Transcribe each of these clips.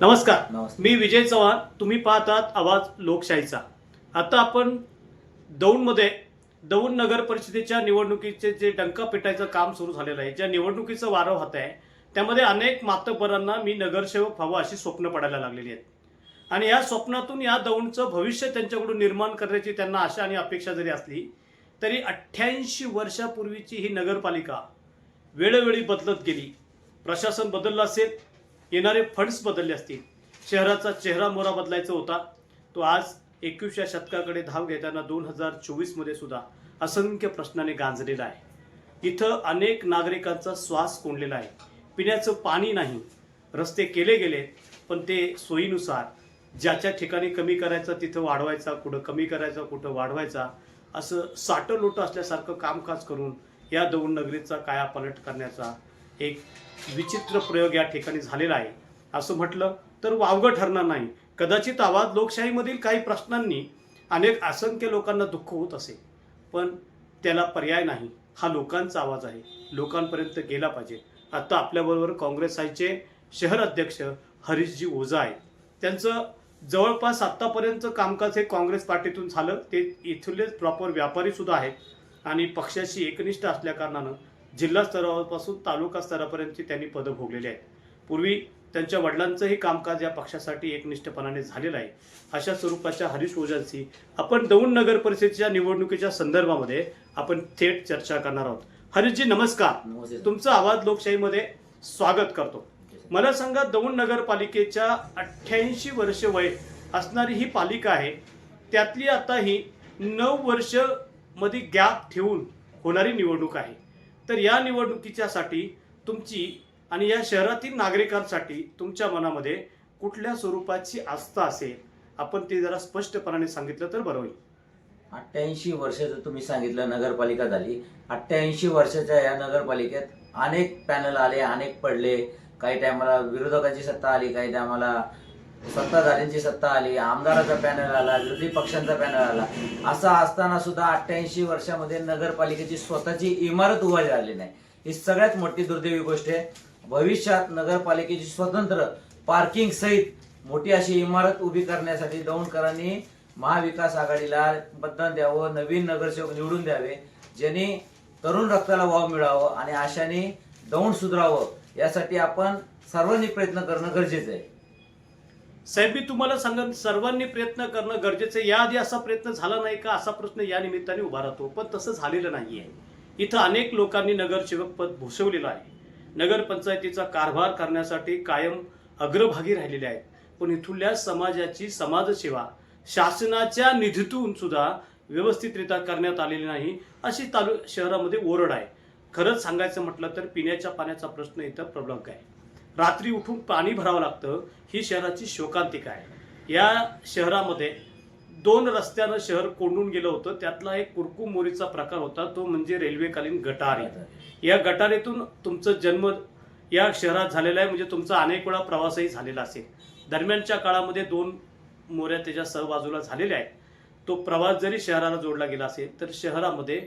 नमस्कार. मी विजय चव्हाण. तुम्ही पाहतात आवाज लोकशाहीचा. आता आपण दौंडमध्ये दौंड नगर परिषदेच्या निवडणुकीचे जे डंका पेटायचं काम सुरू झालेलं आहे ज्या निवडणुकीचं वारं होत आहे त्यामध्ये अनेक मातब्बरांना मी नगरसेवक व्हावं अशी स्वप्न पडायला लागलेली आहेत. आणि या स्वप्नातून या दौंडचं भविष्य त्यांच्याकडून निर्माण करण्याची त्यांना आशा आणि अपेक्षा जरी असली तरी अठ्ठ्याऐंशी वर्षापूर्वीची ही नगरपालिका वेळोवेळी बदलत गेली. प्रशासन बदललं असेल येणारे फंड्स बदलले असतील. शहराचा चेहरा मोरा बदलायचा होता. तो आज एकवीसच्या शतकाकडे धाव घेताना दोन हजार चोवीसमध्ये सुद्धा असंख्य प्रश्नाने गांजलेला आहे. इथं अनेक नागरिकांचा श्वास कोंडलेला आहे. पिण्याचं पाणी नाही. रस्ते केले गेले पण ते सोयीनुसार ज्याच्या ठिकाणी कमी करायचं तिथं वाढवायचा कुठं कमी करायचा कुठं वाढवायचा असं साठं लोटं असल्यासारखं कामकाज करून या दोन नगरीचा कायापालट करण्याचा एक विचित्र प्रयोग या ठिकाणी झालेला आहे. असं म्हटलं तर वावगं ठरणार नाही. कदाचित आवाज लोकशाहीमधील काही प्रश्नांनी अनेक असंख्य लोकांना दुःख होत असेल पण त्याला पर्याय नाही. हा लोकांचा आवाज आहे. लोकांपर्यंत गेला पाहिजे. आता आपल्याबरोबर काँग्रेस आयचे शहर अध्यक्ष हरीशजी ओझा आहेत. त्यांचं जवळपास आत्तापर्यंत कामकाज हे काँग्रेस पार्टीतून झालं. ते इथलेच प्रॉपर व्यापारीसुद्धा आहेत. आणि पक्षाशी एकनिष्ठ असल्याकारणानं जिल्हा स्तरापासून तालुका स्तरापर्यंतची त्यांनी पदं भोगलेली आहेत. पूर्वी त्यांच्या वडिलांचंही कामकाज या पक्षासाठी एकनिष्ठपणाने झालेलं आहे. अशा स्वरूपाच्या हरीश ओझांशी आपण दौंड नगर परिषदेच्या निवडणुकीच्या संदर्भामध्ये आपण थेट चर्चा करणार आहोत. हरीशजी नमस्कार. तुमचं आवाज लोकशाहीमध्ये स्वागत करतो. मला सांगा दौंड नगरपालिकेच्या अठ्ठ्याऐंशी वर्ष वय असणारी ही पालिका आहे. त्यातली आता ही नऊ वर्षमध्ये गॅप ठेवून होणारी निवडणूक आहे. तर या निवडणुकीच्यासाठी तुमची आणि या शहरातील नागरिकांसाठी तुमच्या मनामध्ये कुठल्या स्वरूपाची आस्था असेल? आपण ते जरा स्पष्टपणाने सांगितलं तर बरं होईल. अठ्ठ्याऐंशी वर्षाचं तुम्ही सांगितलं नगरपालिका झाली अठ्ठ्याऐंशी वर्षाच्या या नगरपालिकेत अनेक पॅनल आले अनेक पडले. काही टायमाला विरोधकाची सत्ता आली काही टायमाला सत्ताधाऱ्यांची सत्ता आली आमदाराचा पॅनल आला विरोधी पक्षांचा पॅनल आला. असा असताना सुद्धा अठ्ठ्याऐंशी वर्षामध्ये नगरपालिकेची स्वतःची इमारत उभा झाली नाही. ही सगळ्यात मोठी दुर्दैवी गोष्ट आहे. भविष्यात नगरपालिकेची स्वतंत्र पार्किंग सहित मोठी अशी इमारत उभी करण्यासाठी दौंडकरांनी महाविकास आघाडीला मतदान द्यावं नवीन नगरसेवक निवडून द्यावे ज्यांनी तरुण रक्ताला वाव मिळावं आणि आशाने दौंड सुधारावं यासाठी आपण सर्वांनी प्रयत्न करणं गरजेचं आहे. साहेब मी तुम्हाला सांगन सर्वांनी प्रयत्न करणं गरजेचं आहे. याआधी असा प्रयत्न झाला नाही का? असा प्रश्न या निमित्ताने उभा राहतो. पण तसं झालेलं नाही आहे इथं अनेक लोकांनी नगरसेवक पद भूषवलेलं आहे. नगरपंचायतीचा कारभार करण्यासाठी कायम अग्रभागी राहिलेले आहेत. पण इथल्या समाजाची समाजसेवा शासनाच्या निधीतून सुद्धा व्यवस्थितरित्या करण्यात आलेली नाही अशी तालु शहरामध्ये ओरड आहे. खरंच सांगायचं म्हटलं तर पिण्याच्या पाण्याचा प्रश्न इथं प्रबलक आहे. रात्री उठून पाणी भरावं लागतं ही शहराची शोकांतिका आहे. या शहरामध्ये दोन रस्त्यानं शहर कोंडून गेलं होतं. त्यातला एक कुरकुम मोरीचा प्रकार होता तो म्हणजे रेल्वेकालीन गटारी. या गटारीतून तुमचं जन्म या शहरात झालेला आहे म्हणजे तुमचा अनेक वेळा प्रवासही झालेला असेल. दरम्यानच्या काळामध्ये दोन मोऱ्या त्याच्या सहबाजूला झालेल्या आहेत. तो प्रवास जरी शहराला जोडला गेला असेल तर शहरामध्ये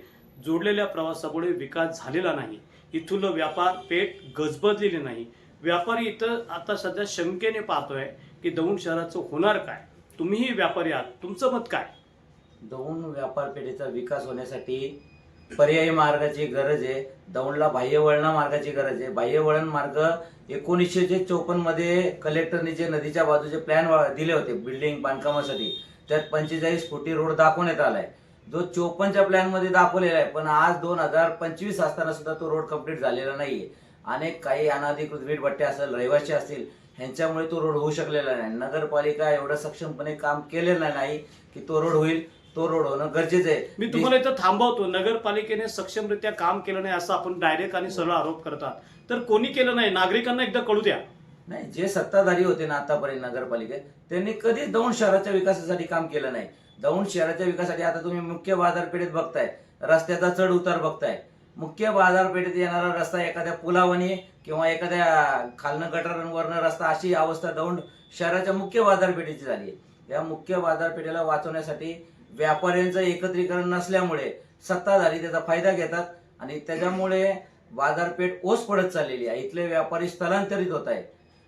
जोडलेल्या प्रवासामुळे विकास झालेला नाही. इथून व्यापार पेठ गजबजलेली नाही. व्यापारी इथं आता सध्या शंकेने पाहतोय की दौंड शहराचं होणार काय? तुम्हीही व्यापारी आहात. तुमचं मत काय? दौंड व्यापार पेठेचा विकास होण्यासाठी पर्यायी मार्गाची गरज आहे. दौंडला बाह्य वळणा मार्गाची गरज आहे. बाह्य वळण मार्ग एकोणीसशे चोपन्नमध्ये कलेक्टरने जे नदीच्या बाजूचे प्लॅन दिले होते बिल्डिंग बांधकामासाठी त्यात पंचेचाळीस फुटी रोड दाखवण्यात आलाय. जो चोपन्नच्या प्लॅनमध्ये दाखवलेला आहे पण आज दोन हजार पंचवीस असताना सुद्धा तो रोड कंप्लीट झालेला नाहीये. अनेक काही अनाधिकृत वीटभट्टे असेल रहिवासी असतील ह्यांच्यामुळे तो रोड होऊ शकलेला नाही. नगरपालिका एवढं सक्षमपणे काम केलेलं नाही की तो रोड होईल तो रोड होणं गरजेचं आहे. मी तुम्हाला इथं थांबवतो नगरपालिकेने सक्षमरित्या काम केलं नाही असं आपण डायरेक्ट आणि सरळ आरोप करतात. तर कोणी केलं नाही? नागरिकांना एकदा कळू द्या. नाही जे सत्ताधारी होते ना आतापर्यंत नगरपालिकेत त्यांनी कधी दौंड शहराच्या विकासासाठी काम केलं नाही. दौंड शहराच्या विकासासाठी आता तुम्ही मुख्य बाजारपेठेत बघताय रस्त्याचा चढ उतार बघताय. मुख्य बाजारपेठेत येणारा रस्ता एखाद्या पुलावाने किंवा एखाद्या खालनं गटारांवरनं रस्ता अशी अवस्था दौंड शहराच्या मुख्य बाजारपेठेची झाली आहे. या मुख्य बाजारपेठेला वाचवण्यासाठी व्यापाऱ्यांचं एकत्रीकरण नसल्यामुळे सत्ताधारी त्याचा फायदा घेतात आणि त्याच्यामुळे बाजारपेठ ओस पडत चाललेली आहे. इथले व्यापारी स्थलांतरित होत आहे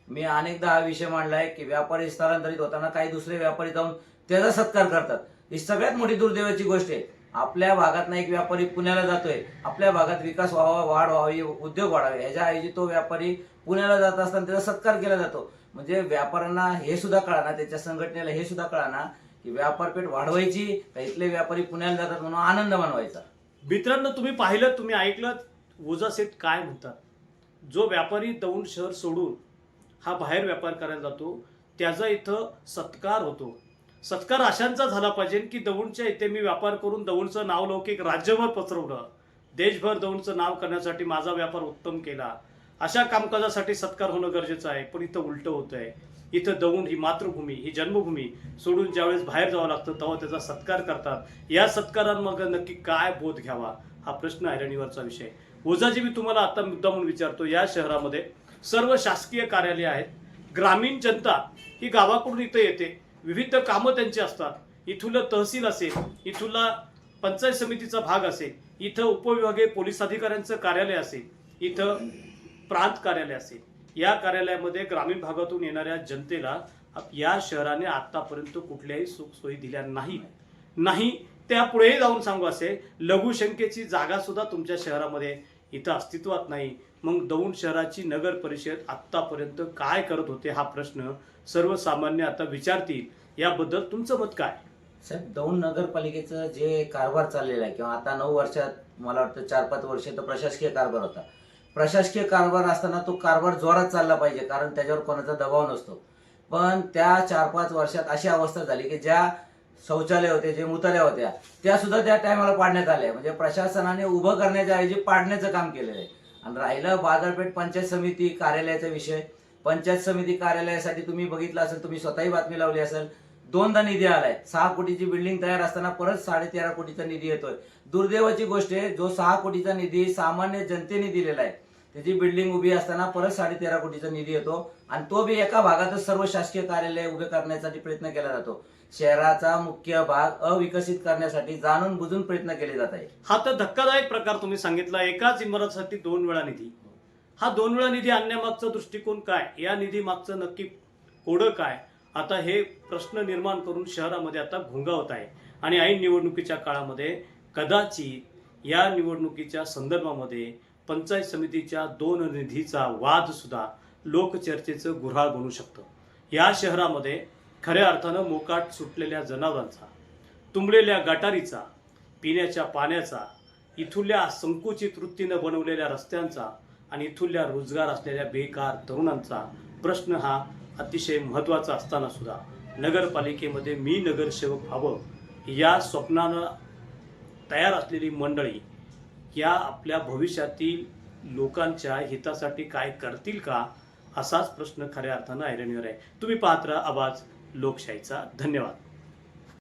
मी अनेकदा हा विषय मांडला आहे की व्यापारी स्थलांतरित होताना काही दुसरे व्यापारी जाऊन त्याचा सत्कार करतात. ही सगळ्यात मोठी दुर्दैवाची गोष्ट आहे. आपल्या भागात एक व्यापारी पुण्याला जातोय. आपल्या भागात विकास व्हावा वाढ व्हावी उद्योग वाढावे. ह्याच्याऐवजी तो व्यापारी पुण्याला जात असताना त्याचा सत्कार केला जातो. म्हणजे व्यापाऱ्यांना हे सुद्धा कळाना त्याच्या संघटनेला हे सुद्धा कळाना की व्यापारपेठ वाढवायची का इथले व्यापारी पुण्याला जातात म्हणून आनंद मानवायचा. मित्रांनो तुम्ही पाहिलं तुम्ही ऐकलं ओझा सेठ काय म्हणतात? जो व्यापारी दौंड शहर सोडून हा बाहेर व्यापार करायला जातो त्याचा इथं सत्कार होतो. सत्कार अशांचा झाला पाहिजे की दौंडच्या इथे मी व्यापार करून दौंडचं नाव लौकिक राज्यभर पसरवलं. देशभर दौंडचं नाव करण्यासाठी माझा व्यापार उत्तम केला. अशा कामकाजासाठी सत्कार होणं गरजेचं आहे पण इथं उलटं होतं आहे इथं दौंड ही मातृभूमी ही जन्मभूमी. सोडून ज्यावेळेस बाहेर जावं लागतं तेव्हा त्याचा सत्कार करतात. या सत्कारांमग नक्की काय बोध घ्यावा हा प्रश्न ऐरणीवरचा विषय. ओझाजी मी तुम्हाला आता मुद्दा म्हणून विचारतो या शहरामध्ये सर्व शासकीय कार्यालय आहेत. ग्रामीण जनता ही गावाकडून इथं येते. विविध कामं त्यांची असतात. इथुलं तहसील असेल इथुला पंचायत समितीचा भाग असेल इथं उपविभागीय पोलीस अधिकाऱ्यांचं कार्यालय असेल इथं प्रांत कार्यालय असेल. या कार्यालयामध्ये ग्रामीण भागातून येणाऱ्या जनतेला या शहराने आतापर्यंत कुठल्याही सुखसोयी दिल्या नाही. नाही त्या पुढेही जाऊन सांगू असे लघुशंकेची जागा सुद्धा तुमच्या शहरामध्ये इथं अस्तित्वात नाही. मग दौंड शहराची नगर परिषद आत्तापर्यंत काय करत होते हा प्रश्न सर्वसामान्य आता विचारतील. याबद्दल तुमचं मत काय? साहेब दौंड नगरपालिकेचं जे कारभार चाललेला आहे किंवा आता नऊ वर्षात मला वाटतं चार पाच वर्ष तर प्रशासकीय कारभार होता. प्रशासकीय कारभार असताना तो कारभार जोरात चालला पाहिजे कारण त्याच्यावर कोणाचा दबाव नसतो. पण त्या चार पाच वर्षात अशी अवस्था झाली की ज्या शौचालय होते जे मुताल्या होत्या त्या सुद्धा त्या टायमाला पाडण्यात आल्या. म्हणजे प्रशासनाने उभं करण्याच्या ऐवजी पाडण्याचं काम केलेलं आहे. आणि राहिलं बाजारपेठ पंचायत समिती कार्यालयाचा विषय. पंचायत समिती कार्यालयासाठी तुम्ही बघितलं असेल तुम्ही स्वतःही बातमी लावली असेल. दोनदा निधी आलाय. सहा कोटीची बिल्डिंग तयार असताना परत साडे तेरा कोटीचा निधी येतोय. दुर्दैवाची गोष्ट आहे जो सहा कोटीचा निधी सामान्य जनतेने दिलेला आहे. त्याची बिल्डिंग उभी असताना परत साडे तेरा कोटीचा निधी येतो आणि तो बी एका भागातच सर्व शासकीय कार्यालय उभे करण्यासाठी प्रयत्न केला जातो. शहराचा मुख्य भाग अविकसित करण्यासाठी जाणून बुजून प्रयत्न केले जात आहे हा तर धक्कादायक प्रकार तुम्ही सांगितला. एकाच इमारतीसाठी दोन वेळा निधी. हा दोन वेळा निधी आणण्यामागचा दृष्टिकोन काय? या निधी मागचं नक्की कोडं काय? आता हे प्रश्न निर्माण करून शहरामध्ये आता घोंगावत आहे. आणि ऐन निवडणुकीच्या काळामध्ये कदाचित या निवडणुकीच्या संदर्भामध्ये पंचायत समितीच्या दोन निधीचा वाद सुद्धा लोकचर्चेचं गुऱ्हाळ बनू शकतं. या शहरामध्ये खऱ्या अर्थानं मोकाट सुटलेल्या जनावरांचा तुंबलेल्या गटारीचा पिण्याच्या पाण्याचा इथुल्या संकुचित वृत्तीनं बनवलेल्या रस्त्यांचा आणि इथुल्या रोजगार असलेल्या बेकार तरुणांचा प्रश्न हा अतिशय महत्त्वाचा असताना सुद्धा नगरपालिकेमध्ये मी नगरसेवक व्हावं या स्वप्नानं तयार असलेली मंडळी या आपल्या भविष्यातील लोकांच्या हितासाठी काय करतील का असाच प्रश्न खऱ्या अर्थानं ऐरणीवर आहे. तुम्ही पाहत राहा आवाज लोकशाहीचा. धन्यवाद.